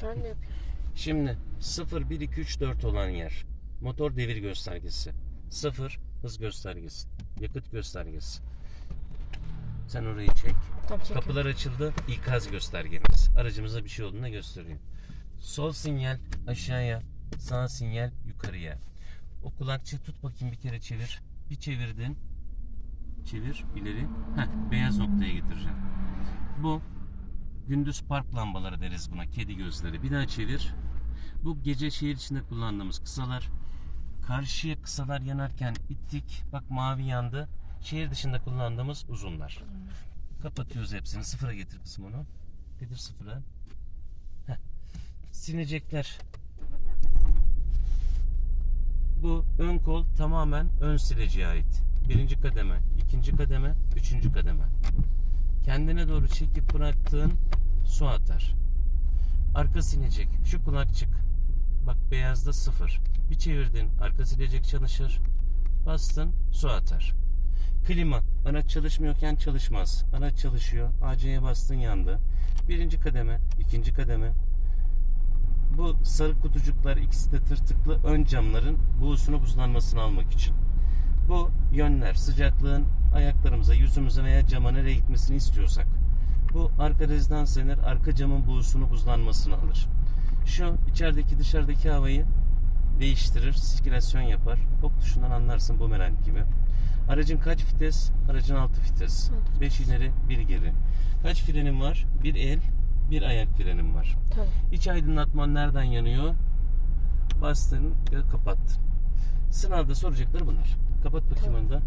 Şu an ne yapıyor? Şimdi 0, 1, 2, 3, 4 olan yer. Motor devir göstergesi. 0 hız göstergesi. Yakıt göstergesi. Sen orayı çek. Çekiyor. Kapılar açıldı. İkaz göstergemiz. Aracımıza bir şey olduğunu gösteriyor. Sol sinyal aşağıya, sağ sinyal yukarıya. O kulakçığı tut bakayım bir kere çevir. Bir çevirdin. Çevir ileri. Heh, beyaz noktaya getireceğim. Bu gündüz park lambaları deriz buna. Kedi gözleri. Bir daha çevir. Bu gece şehir içinde kullandığımız kısalar. Karşıya kısalar yanarken ittik. Bak mavi yandı. Şehir dışında kullandığımız uzunlar. Kapatıyoruz hepsini. Sıfıra getir kısmı onu. Getir sıfıra. Heh. Silecekler. Bu ön kol tamamen ön sileceğe ait. Birinci kademe, ikinci kademe, üçüncü kademe. Kendine doğru çekip bıraktığın su atar. Arka silecek. Şu kulakçık. Bak beyazda sıfır. Bir çevirdin arka silecek çalışır. Bastın su atar. Klima. Araç çalışmıyorken çalışmaz. Araç çalışıyor. AC'ye bastın yandı. Birinci kademe, ikinci kademe. Bu sarı kutucuklar ikisi de tırtıklı ön camların buğusunu buzlanmasını almak için. Bu yönler sıcaklığın ayaklarımıza, yüzümüze veya cama nereye gitmesini istiyorsak. Bu arka rezidans denir. Arka camın buğusunu buzlanmasını alır. Şu içerideki dışarıdaki havayı değiştirir, sirkülasyon yapar. Ok tuşundan anlarsın bumerang gibi. Aracın kaç vites? Aracın 6 vites. Altı 5 ileri, 1 geri. Kaç frenim var? Bir el, bir ayak frenim var. Tamam. İç aydınlatman nereden yanıyor? Bastın ve kapattın. Sınavda soracakları bunlar. Kapat bakayım Tamam. onu da.